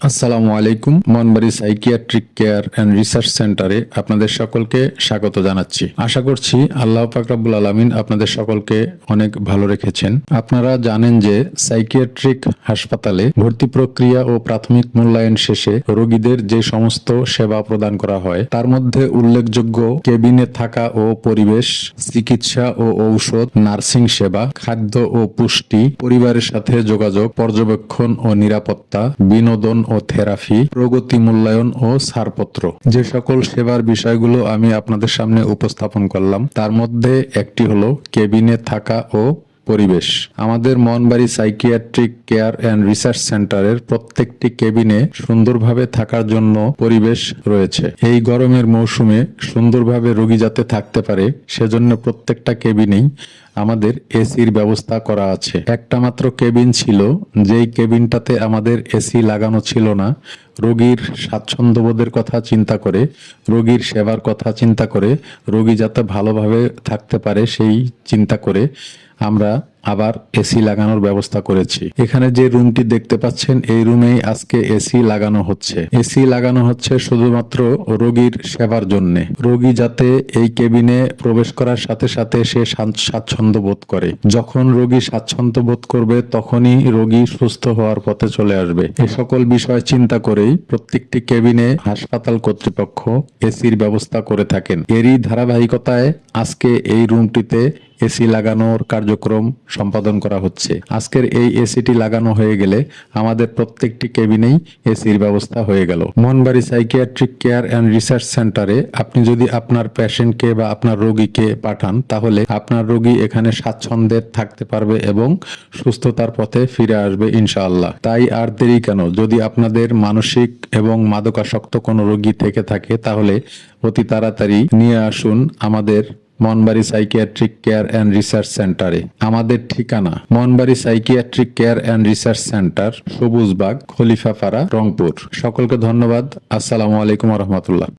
আসসালামু আলাইকুম, Monbari psychiatric care and research সেন্টারে আপনাদের সকলকে স্বাগত জানাচ্ছি। আশা করছি আল্লাহ পাকরাবুল আলমিন আপনাদের সকলকে অনেক ভালো রেখেছেন। আপনারা জানেন যে সাইকিয়াট্রিক হাসপাতালে ভর্তি প্রক্রিয়া ও প্রাথমিক মূল্যায়ন শেষে রোগীদের যে সমস্ত সেবা প্রদান করা হয়, তার মধ্যে উল্লেখযোগ্য কেবিনে থাকা ও পরিবেশ, চিকিৎসা ও ঔষধ, নার্সিং সেবা, খাদ্য ও পুষ্টি, পরিবারের সাথে যোগাযোগ, পর্যবেক্ষণ ও নিরাপত্তা, বিনোদন ও থেরাপি, প্রগতি মূল্যায়ন ও ছাড়পত্র। যে সকল সেবার বিষয়গুলো আমি আপনাদের সামনে উপস্থাপন করলাম, তার মধ্যে একটি হলো কেবিনে থাকা ও পরিবেশ। আমাদের Monbari psychiatric care and research সেন্টারের প্রত্যেকটি কেবিনে সুন্দরভাবে থাকার জন্য পরিবেশ রয়েছে। এই গরমের মৌসুমে সুন্দরভাবে রোগী যাতে থাকতে পারে, সেজন্য প্রত্যেকটা কেবিনেই আমাদের এসির ব্যবস্থা করা আছে। একটা মাত্র কেবিন ছিল, যেই কেবিনটাতে আমাদের এসি লাগানো ছিল না। রোগীর স্বাচ্ছন্দ্যবোধের কথা চিন্তা করে, রোগীর সেবার কথা চিন্তা করে, রোগী যাতে ভালোভাবে থাকতে পারে সেই চিন্তা করে আমরা আবার এসি লাগানোর ব্যবস্থা করেছি। এখানে যে রুমটি দেখতে পাচ্ছেন, এই রুমেই আজকে এসি লাগানো হচ্ছে। এসি লাগানো হচ্ছে শুধুমাত্র রোগীর সেবার জন্য। রোগী যাতে এই কেবিনে প্রবেশ করার সাথে সাথে সে স্বাচ্ছন্দ্য বোধ করে। যখন রোগী স্বাচ্ছন্দ্য বোধ করবে, তখনই রোগী সুস্থ হওয়ার পথে চলে আসবে। এ সকল বিষয় চিন্তা করেই প্রত্যেকটি কেবিনে হাসপাতাল কর্তৃপক্ষ এসির ব্যবস্থা করে থাকেন। এরই ধারাবাহিকতায় আজকে এই রুমটিতে এসি লাগানোর কার্যক্রম সম্পাদন করা হচ্ছে। আজকের এই এসিটি লাগানো হয়ে গেলে আমাদের প্রত্যেকটি কেবিনেই এসির ব্যবস্থা হয়ে গেল। Monbari psychiatric care and research সেন্টারে আপনি যদি আপনার পেশেন্টকে বা আপনার রোগীকে পাঠান, তাহলে আপনার রোগী এখানে স্বাচ্ছন্দ্যে থাকতে পারবে এবং সুস্থতার পথে ফিরে আসবে ইনশাআল্লাহ। তাই আর দেরি কেন? যদি আপনাদের মানসিক এবং মাদকাসক্ত কোনো রোগী থেকে থাকে, তাহলে অতি তাড়াতাড়ি নিয়ে আসুন আমাদের Monbari psychiatric care and research সেন্টারে। আমাদের ঠিকানা Monbari psychiatric care and research centre Sabujbag Khalifapara, Rangpur. সকলকে ধন্যবাদ। আসসালামু আলাইকুম রহমতুল্লাহ।